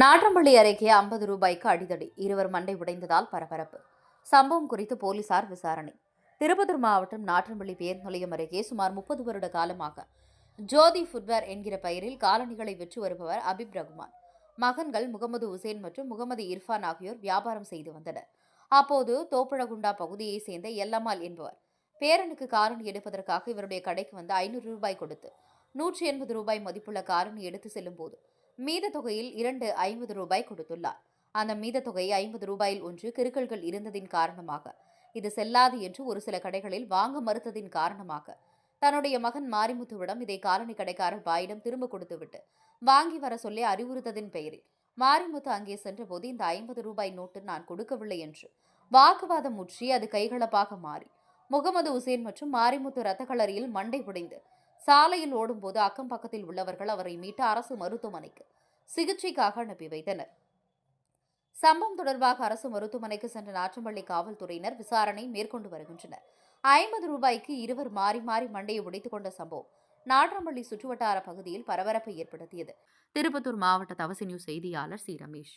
நாற்றம்பள்ளி அருகே ஐம்பது ரூபாய்க்கு அடிதடி. இருவர் மண்டை உடைந்ததால் பரபரப்பு. சம்பவம் குறித்து போலீசார் விசாரணை. திருப்பத்தூர் மாவட்டம் நாற்றம்பள்ளி பேர் நிலையம் அருகே சுமார் முப்பது வருட காலமாக ஜோதி ஃபுட்வேர் என்கிற பெயரில் காலணிகளை விற்று வருபவர் அபிப் ரகுமான். மகன்கள் முகமது உசேன் மற்றும் முகமது இர்ஃபான் ஆகியோர் வியாபாரம் செய்து வந்தனர். அப்போது தோப்புழகுண்டா பகுதியைச் சேர்ந்த எல்லம்மாள் என்பவர் பேரனுக்கு காரணி எடுப்பதற்காக இவருடைய கடைக்கு வந்து ஐநூறு ரூபாய் கொடுத்து நூற்றி எண்பது ரூபாய் மதிப்புள்ள காரணி எடுத்து செல்லும் போது மீத தொகையில் இரண்டு ஐம்பது ரூபாய் கொடுத்துள்ளார். அந்த மீத தொகை ஐம்பது ரூபாயில் ஒன்று கிருக்கல்கள் இருந்ததின் காரணமாக இது செல்லாது என்று ஒரு சில கடைகளில் வாங்க மறுத்ததின் காரணமாக தன்னுடைய மகன் மாரிமுத்துவிடம் இதை காலனி கடைக்காரர் பாயிடம் திரும்ப கொடுத்துவிட்டு வாங்கி வர சொல்லி அறிவுறுத்ததின் பெயரில் மாரிமுத்து அங்கே சென்றபோது இந்த ஐம்பது ரூபாய் நோட்டு நான் கொடுக்கவில்லை என்று வாக்குவாதம் முற்றி அது கைகலப்பாக மாறி முகமது உசேன் மற்றும் மாரிமுத்து ரத்த கலரியில் மண்டை உடைந்து சாலையில் ஓடும்போது அக்கம் பக்கத்தில் உள்ளவர்கள் அவரை மீட்டு அரசு மருத்துவமனைக்கு சிகிச்சைக்காக அனுப்பி வைத்தனர். சம்பவம் தொடர்பாக அரசு மருத்துவமனைக்கு சென்ற நாற்றம்பள்ளி காவல்துறையினர் விசாரணை மேற்கொண்டு வருகின்றனர். ஐம்பது ரூபாய்க்கு இருவர் மாறி மாறி மண்டையை உடைத்துக் கொண்ட சம்பவம் நாற்றம்பள்ளி சுற்றுவட்டார பகுதியில் பரபரப்பை ஏற்படுத்தியது. திருப்பத்தூர் மாவட்ட தவசி நியூஸ் செய்தியாளர் சி. ரமேஷ்.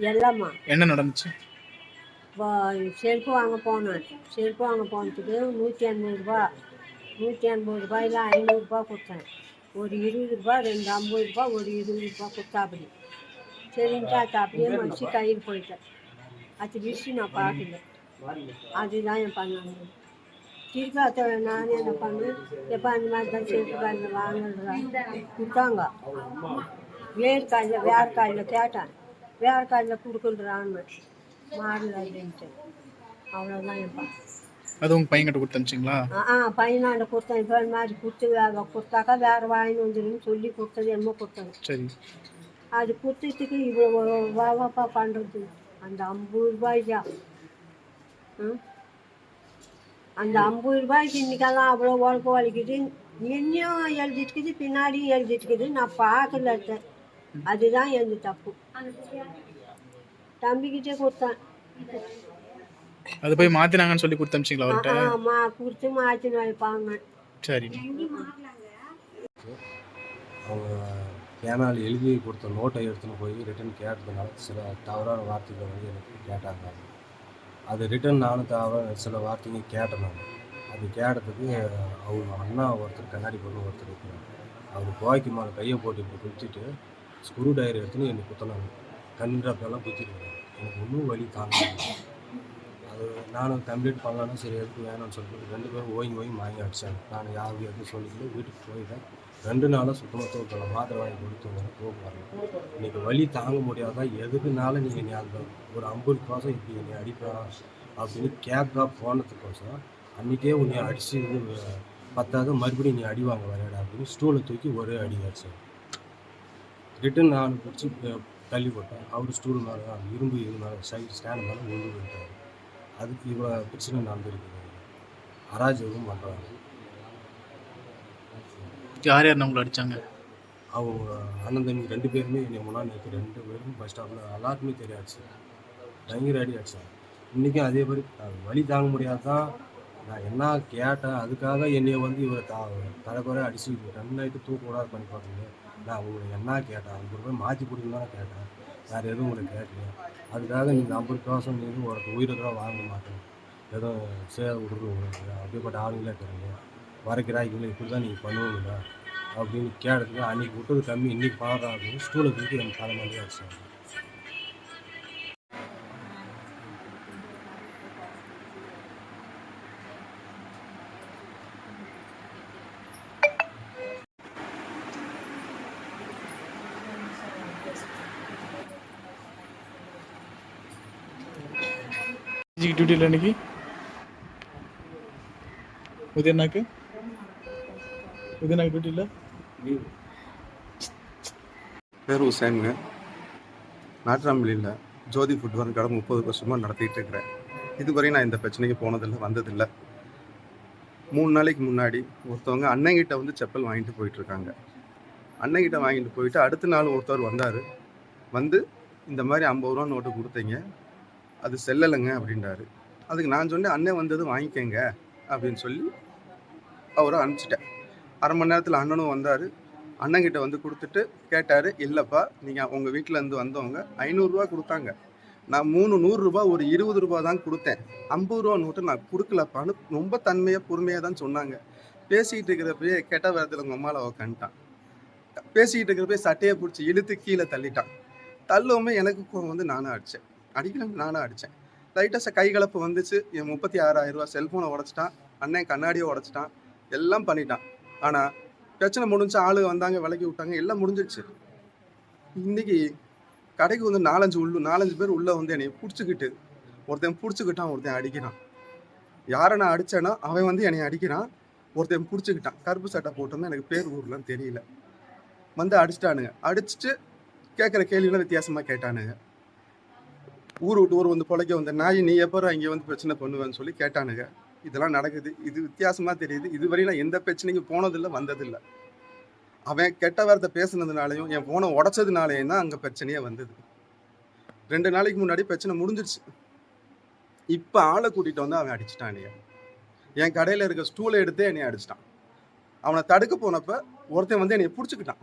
என்ன எல்லாம்மா என்ன நடந்துச்சு? செருப்பு வாங்க போனேன் செருப்பு வாங்க போனதுக்கு நூற்றி எண்பது ரூபா. நூற்றி எண்பது ரூபாயில் ஐநூறுரூபா கொடுத்தேன். ஒரு இருபது ரூபா ரெண்டு ஐம்பது ரூபா ஒரு இருபது ரூபா கொடுத்தாப்படி. சரின்ட்டு அது அப்படியே மனுச்சு கையில் போயிட்டேன். அது விஷயம் நான் பார்க்கல. அதுதான் என் பண்ணாங்க திருப்பி அதை நான் என்ன பண்ணேன்? எப்போ அந்த மாதிரி தான் செருப்பு கடையில் வாங்குறதா கொடுத்தாங்க. வேர்க்காயில் வேர்க்காயில் கேட்டேன். வேர்க்காயில் கொடுக்குறான்னு மாறல அப்படின்ட்டு. அவ்வளோதான் என் பா. அது உங்க பையன் கிட்ட கொடுத்து அனுப்பிச்சிங்களா? ஆ பையனாண்ட கொடுத்தேன் இப்போ இந்த மாதிரி கொடுத்து வே- கொடுத்தாக்கா வேறு வாங்கின்னு வந்துடுன்னு சொல்லி கொடுத்தது என்னமோ கொடுத்தது. சரி. அது கொடுத்ததுக்கு இவ்வளோ வாவாப்பா பண்ணுறது அந்த ஐம்பது ரூபாய்க்கா? ம்? அந்த ஐம்பது ரூபாய்க்கு இன்னைக்கெல்லாம் அவ்வளோ உழப்பு வலிக்குது என்னையும் எழுதிட்டுக்குது பின்னாடியும் எழுதிட்டுக்குது. நான் பார்க்கல அத்தை. அதுதான் எந்த தப்பு. தம்பிக்கிட்டே கொடுத்தேன். அது போய் மாத்தினாங்கன்னு சொல்லி கொடுத்து அனுப்பிச்சிங்களா அவர்கிட்ட? ஆமா கொடுத்து மாற்றின்னு வைப்பாங்க சரி. அவங்க பேனால் எழுதி கொடுத்த நோட்டை எடுத்துன்னு போய் ரிட்டன் கேட்டதுனால சில தவறான வார்த்தைகள் வந்து எனக்கு கேட்டாங்க. அது ரிட்டன் நானும் தவறான சில வார்த்தைங்க கேட்டேன் நான். அது கேட்டதுக்கு அவங்க அண்ணா ஒருத்தர் கண்ணாடி பொண்ணு ஒருத்தர் இருக்கிறாங்க. அவர் துவாய்க்கு மேலே கையை போட்டு இப்படி குத்திட்டு ஸ்க்ரூ டயர் எடுத்துன்னு என்னை குத்தினாங்க. கண்ணின்றப்பெல்லாம் குத்திட்டு எனக்கு ஒன்றும் வலி தாங்க அது நானும் கம்ப்ளீட் பண்ணலாம்னா சரி எதுக்கு வேணாம்னு சொல்லிட்டு ரெண்டு பேரும் ஓய்ந்து ஓய்ந்து வாங்கி அடித்தாங்க நான் யாரும் எதுவும் சொல்லிட்டு வீட்டுக்கு போயிட்டேன். ரெண்டு நாளாக சுத்தமாக தூக்கல. மாத்திரை வாங்கி கொடுத்து வர தூக்கம் வரல. இன்னைக்கு வலி தாங்க முடியாதான் எதுக்குனால நீங்கள் நீ அந்த ஒரு ஐம்பது கோசம் இப்படி நீ அடிப்பா அப்படின்னு கேப்காக போனதுக்கோசம் அன்றைக்கே உன்னை அடித்து இது பத்தாவது மறுபடியும் நீ அடி வாங்க வரையாடா அப்படின்னு ஸ்டூலை தூக்கி ஒரே அடி அடிச்சார் ரிட்டன் நான் பிடிச்சி தள்ளி போட்டேன். அவர் ஸ்டூல் மேலே இரும்பு இது மேலே சைடு ஸ்டாண்ட் மேலே விழுந்து போயிட்டார். அதுக்கு இவ்வளோ பிரச்சனை நடந்திருக்குது. அராஜகம் பண்ணுறாங்க யார் யார் உங்களை அடிச்சாங்க? அவங்க அண்ணன் தம்பி ரெண்டு பேருமே என்னை முன்னாடி நிறுத்தி ரெண்டு பேரும் பஸ் ஸ்டாப்பில் எல்லாருக்குமே தெரியாச்சு. பயங்கர அடி அடிச்சாங்க இன்றைக்கும் அதே மாதிரி வலி தாங்க முடியாதான் நான் என்ன கேட்டேன் அதுக்காக என்னைய வந்து இவர் தா தலைக்குறை அடிச்சு ரெண்டு நைட்டு தூக்க கூடாது பண்ணி பார்த்தீங்க நான் உங்களுக்கு என்ன கேட்டேன் ஐம்பது ரூபாய் மாற்றி கொடுங்க கேட்டேன். வேறு எதுவும் உங்களுக்கு கேட்கல. அதுக்காக நீங்கள் ஐம்பது காசம் நீங்கள் உங்களுக்கு உயிரை கூட வாங்க மாட்டேன். ஏதோ சேர விடுறது உங்களுக்கு அப்படிப்பட்ட ஆளுங்களே இருக்கிறீங்க வர இப்படி தான் நீங்கள் பண்ணுவீங்களா? அப்படின்னு கேட்டதுக்கு அன்றைக்கி விட்டது கம்மி இன்றைக்கி பாடுறா அப்படின்னு ஸ்டூலை தூக்கி என் தலை மேலே அடிச்சாங்க ஜிக்கு டியூட்டியில் இன்னைக்கு? உதயநாக்கு உதயநாக்கு டியூட்டியில் பேர் ஹுசேனுங்க நாட்ராம்பள்ளியில் ஜோதி ஃபுட்வேர் கடை முப்பது வருஷமாக நடத்திட்டு இருக்கிறேன். இதுவரையும் நான் இந்த பிரச்சனைக்கு போனதில்லை வந்ததில்லை. மூணு நாளைக்கு முன்னாடி ஒருத்தவங்க அண்ணங்கிட்ட வந்து செப்பல் வாங்கிட்டு போயிட்டுருக்காங்க அண்ணங்கிட்ட வாங்கிட்டு போயிட்டு அடுத்த நாள் ஒருத்தர் வந்தார். வந்து இந்த மாதிரி ஐம்பது ரூபா நோட்டு கொடுத்தீங்க. அது செல்லலைங்க அப்படின்றாரு. அதுக்கு நான் சொன்னேன் அண்ணன் வந்தது வாங்கிக்கங்க அப்படின்னு சொல்லி அவரை அனுப்பிச்சிட்டேன். அரை மணி நேரத்தில் அண்ணனும் வந்தார். அண்ணங்கிட்ட வந்து கொடுத்துட்டு கேட்டார் இல்லைப்பா நீங்கள் உங்கள் வீட்டிலேருந்து வந்தவங்க ஐநூறுரூவா கொடுத்தாங்க. நான் மூணு நூறுரூபா ஒரு இருபது ரூபா தான் கொடுத்தேன். ஐம்பது ரூபா நோட்டு நான் கொடுக்கலப்பான்னு ரொம்ப தன்மையாக பொறுமையாக தான் சொன்னாங்க. பேசிக்கிட்டு இருக்கிறப்பயே கெட்ட வரத்தில் உங்கள் அம்மாவில் உக்காந்துட்டான். பேசிக்கிட்டு இருக்கிறப்ப சட்டையை பிடிச்சி இழுத்து கீழே தள்ளிட்டான். தள்ளுவோமே எனக்கு கோவம் வந்து நானும் அடித்தேன் அடிக்கலாம் நானும் அடித்தேன் லைட்டாக கை கலப்பு வந்துச்சு. என் முப்பத்தி ஆறாயிரம் ரூபா செல்ஃபோனை உடச்சிட்டான். அண்ணன் கண்ணாடியை உடச்சிட்டான். எல்லாம் பண்ணிட்டான். ஆனால் பிரச்சனை முடிஞ்சு ஆளு வந்தாங்க விலக்கி விட்டாங்க எல்லாம் முடிஞ்சிடுச்சு இன்னைக்கு கடைக்கு வந்து நாலஞ்சு உள்ளு நாலஞ்சு பேர் உள்ளே வந்து என்னை பிடிச்சிக்கிட்டு ஒருத்தன் பிடிச்சிக்கிட்டான் ஒருத்தன் அடிக்கிறான். யாரை நான் அடிச்சேனோ அவன் வந்து என்னை அடிக்கிறான். ஒருத்தன் பிடிச்சிக்கிட்டான். கருப்பு சட்டை போட்டிருந்தா எனக்கு பேர் ஊர்லாம் தெரியல. வந்து அடிச்சிட்டானுங்க. அடிச்சுட்டு கேட்குற கேள்விகளும் வித்தியாசமாக கேட்டானுங்க. ஊர் விட்டு ஊர் வந்து பொழைக்க வந்த நாய் நீ எப்போ இங்கே வந்து பிரச்சனை பண்ணுவேன்னு சொல்லி கேட்டானுங்க. இதெல்லாம் நடக்குது. இது வித்தியாசமாக தெரியுது. இதுவரை நான் எந்த பிரச்சனைக்கும் போனதில்லை வந்ததில்லை. அவன் கெட்ட வார்த்தை பேசுனதுனாலையும் என் ஃபோனை உடச்சதுனாலையும் தான் அங்கே பிரச்சனையே வந்தது. ரெண்டு நாளைக்கு முன்னாடி பிரச்சனை முடிஞ்சிருச்சு. இப்போ ஆளை கூட்டிகிட்டு வந்து அவன் அடிச்சிட்டான் என்னைய. என் கடையில் இருக்க ஸ்டூலை எடுத்தே என்னைய அடிச்சிட்டான். அவனை தடுக்க போனப்போ ஒருத்தன் வந்து என்னைய பிடிச்சிக்கிட்டான்.